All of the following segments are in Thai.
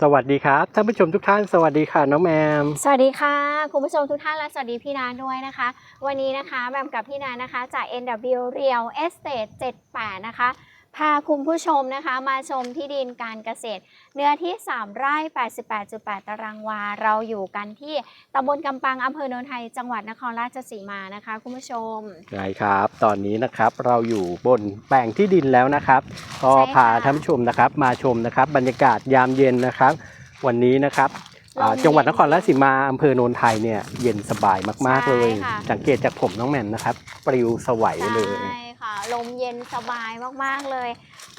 สวัสดีครับท่านผู้ชมทุกท่านสวัสดีค่ะน้องแอมสวัสดีค่ะคุณผู้ชมทุกท่านและสวัสดีพี่นาด้วยนะคะ วันนี้นะคะแอมกับพี่นานะคะจาก NW Real Estate 78 นะคะ พาคุณผู้ชมนะคะมาชมที่ดินการเกษตร เนื้อที่ 3 ไร่ 88.8 ตารางวา เราอยู่กันที่ตำบลกำปังอำเภอโนนไทย จังหวัดนครราชสีมานะคะคุณผู้ชมใช่ครับ ตอนนี้นะครับเราอยู่บนแปลงที่ดินแล้วนะครับ ก็ใช่ค่ะพาท่านผู้ชมนะครับ มาชมนะครับ บรรยากาศยามเย็นนะครับ วันนี้นะครับอ่าลมเย็นจังหวัดนครราชสีมาอำเภอโนนไทยเนี่ยเย็นสบายมาก ๆ เลยใช่ค่ะสังเกตจากผมน้องแมมนะครับ ปลิวสวัยเลยใช่ค่ะ ลมเย็นสบายมากๆเลย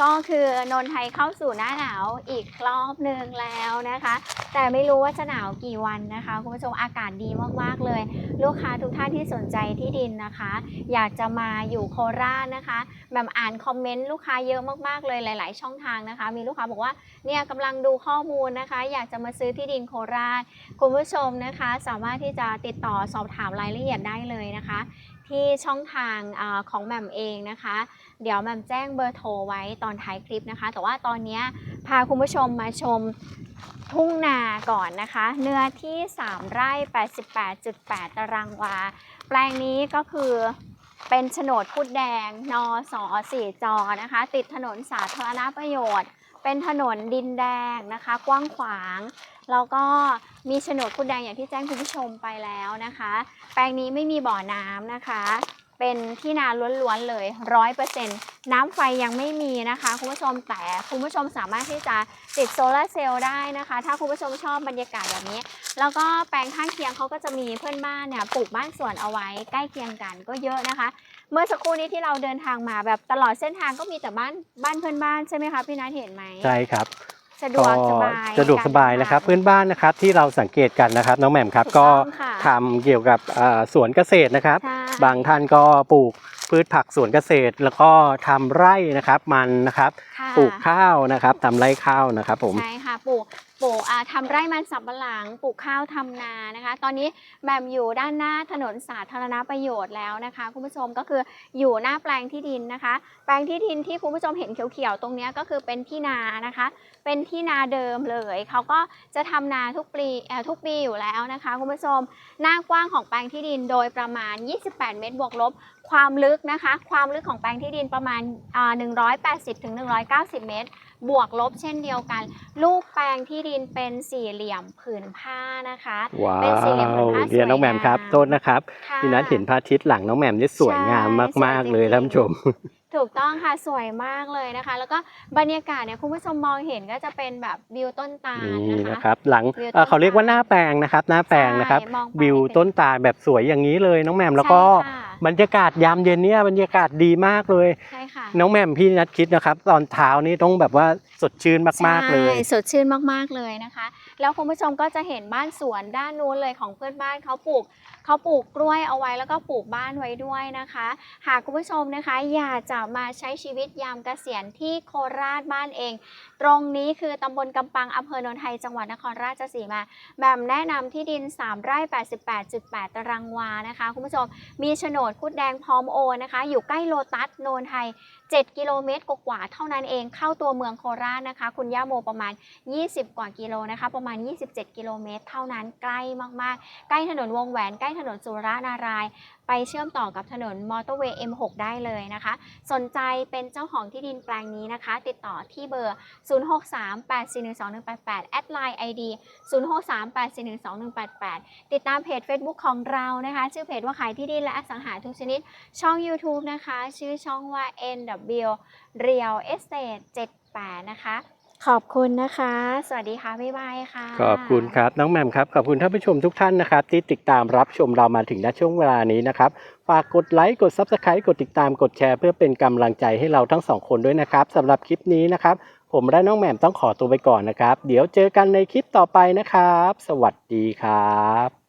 ก็คือนนไทยเข้าสู่หน้าหนาวอีกรอบหนึ่งแล้วนะคะ แต่ไม่รู้ว่าจะหนาวกี่วันนะคะคุณผู้ชมอากาศดีมากๆเลย ลูกค้าทุกท่านที่สนใจที่ดินนะคะ อยากจะมาอยู่โคราชนะคะแบบอ่านคอมเมนต์ลูกค้าเยอะมากๆเลยหลาย ๆ ช่องทางนะคะ มีลูกค้าบอกว่าเนี่ยกำลังดูข้อมูลนะคะ อยากจะมาซื้อที่ดินโคราชคุณผู้ชมนะคะ สามารถที่จะติดต่อสอบถามรายละเอียดได้เลยนะคะ ที่ช่องทางอของแหม่มเองนะคะ เดี๋ยวแหม่มแจ้งเบอร์โทรไว้ตอนท้ายคลิปนะคะ แต่ว่าตอนนี้พาคุณผู้ชมมาชมทุ่งนาก่อนนะคะ เนื้อที่ 3 ไร่ 88.8 ตารางวา แปลงนี้ก็คือเป็นโฉนดพุดแดง นอสอสี่จอนะคะ ติดถนนสาธารณประโยชน์ เป็นถนนดินแดงนะคะ กว้างขวาง แล้วก็มีโฉนดพุดแดงอย่างที่แจ้งคุณผู้ชมไปแล้วนะคะ แปลงนี้ไม่มีบ่อน้ำนะคะ เป็นที่นาล้วนๆเลยร้อยเปอร์เซ็นต์น้ำไฟยังไม่มีนะคะ คุณผู้ชมแต่คุณผู้ชมสามารถที่จะติดโซลาร์เซลล์ได้นะคะ ถ้าคุณผู้ชมชอบบรรยากาศแบบนี้ แล้วก็แปลงข้างเคียงเขาก็จะมีเพื่อนบ้านเนี่ยปลูกบ้านสวนเอาไว้ใกล้เคียงกันก็เยอะนะคะ เมื่อสักครู่นี้ที่เราเดินทางมาแบบตลอดเส้นทางก็มีแต่บ้านบ้านเพื่อนบ้านใช่ไหมคะพี่นัทเห็นไหม ใช่ครับ สะดวกสบายสะดวกสบายนะครับใกเพื่อนบ้านนะครับที่เราสังเกตกันนะครับ น้องแหม่มครับถูกก็ต้องค่ะทำเกี่ยวกับอ่าสวนเกษตรนะครับใช่บางท่านก็ปลูกพืชผักสวนเกษตร แล้วก็ทำไร่นะครับมันนะครับค่ะปลูกข้าวนะครับทำไร่ข้าวนะครับผมใช่ค่ะปลูก ปลูกอ่าทำไร่มันสำปะหลังปลูกข้าวทำนานะคะ ตอนนี้แบมอยู่ด้านหน้าถนนสาธารณประโยชน์แล้วนะคะ คุณผู้ชมก็คืออยู่หน้าแปลงที่ดินนะคะ แปลงที่ดินที่คุณผู้ชมเห็นเขียวๆตรงนี้ก็คือเป็นที่นานะคะ เป็นที่นาเดิมเลยเขาก็จะทำนาทุกปีทุกปีอยู่แล้วนะคะ คุณผู้ชมหน้ากว้างของแปลงที่ดินโดยประมาณ 28 เมตรบวกลบความลึกนะคะ ความลึกของแปลงที่ดินประมาณ 180ถึง190 เมตร บวกลบเช่นเดียวกันรูปแปลงที่ดินเป็นสี่เหลี่ยมผืนผ้านะคะว้าเป็นสี่เหลี่ยมผืนวผ้าเรียนน้องแหม่มครับสวยงามโทษนะครับค่ะ พี่นัทเห็นพระอาทิตย์หลังน้องแหม่มนี่สวยงามใช่มากสวยๆเลยจริงๆท่านผู้ชม ถูกต้องค่ะสวยมากเลยนะคะ แล้วก็บรรยากาศเนี่ยคุณผู้ชมมองเห็นก็จะเป็นแบบวิวต้นตาลนี่นะนะคะ ครับหลังวิวต้นเอ่อเขาเรียกว่าหน้าแปลงนะครับ หน้าแปลงนะครับ ใช่มองไปวิวเป็นต้นตาลแบบสวยอย่างนี้เลยน้องแหม่มแล้วก็ใช่ค่ะบรรยากาศยามเย็นเนี่ยบรรยากาศดีมากเลย ใช่ค่ะ น้องแหม่มพี่นัทคิดนะครับ ตอนเช้านี่ต้องแบบว่าสดชื่นมากๆเลย ใช่สดชื่นมากๆเลยนะคะ แล้วคุณผู้ชมก็จะเห็นบ้านสวนด้านนู้นเลยของเพื่อนบ้านเขาปลูกเขาปลูกกล้วยเอาไว้แล้วก็ปลูกบ้านไว้ด้วยนะคะ หากคุณผู้ชมนะคะ อยากจะมาใช้ชีวิตยามเกษียณที่โคราชบ้านเอง ตรงนี้คือตำบลกำปังอำเภอโนนไทยจังหวัดนครราชสีมาแบมแนะนำที่ดิน 3 ไร่ 88.8 ตารางวานะคะ คุณผู้ชมมีโฉนดคุดแดงพร้อมโอนะคะ อยู่ใกล้โลตัสโนนไทย 7 กิโลเมตรกว่าๆเท่านั้นเองเข้าตัวเมืองโคราชนะคะ คุณย่าโมประมาณ 20 กว่ากิโลนะคะ ประมาณ 27 กิโลเมตร เท่านั้นใกล้มากๆ ใกล้ถนนวงแหวนใกล้ถนนสุรานารายณ์ไปเชื่อมต่อกับถนนมอเตอร์เวย์ M6 ได้เลยนะคะ สนใจเป็นเจ้าของที่ดินแปลงนี้นะคะ ติดต่อที่เบอร์ 0638412188แอดไลน์ ID 0638412188 ติดตามเพจ Facebook ของเรานะคะ ชื่อเพจว่าขายที่ดินและอสังหาทุกชนิด ช่อง YouTube นะคะ ชื่อช่องว่า NW Real Estate 78 นะคะ ขอบคุณนะคะ สวัสดีค่ะ บ๊ายบายค่ะ ขอบคุณครับ น้องแหม่มครับ ขอบคุณท่านผู้ชมทุกท่านนะครับ ที่ติดตามรับชมเรามาถึงณช่วงเวลานี้นะครับ ฝากกดไลค์ กด Subscribe กดติดตาม กดแชร์เพื่อเป็นกำลังใจให้เราทั้งสองคนด้วยนะครับสำหรับคลิปนี้นะครับ ผมและน้องแหม่มต้องขอตัวไปก่อนนะครับ เดี๋ยวเจอกันในคลิปต่อไปนะครับ สวัสดีครับ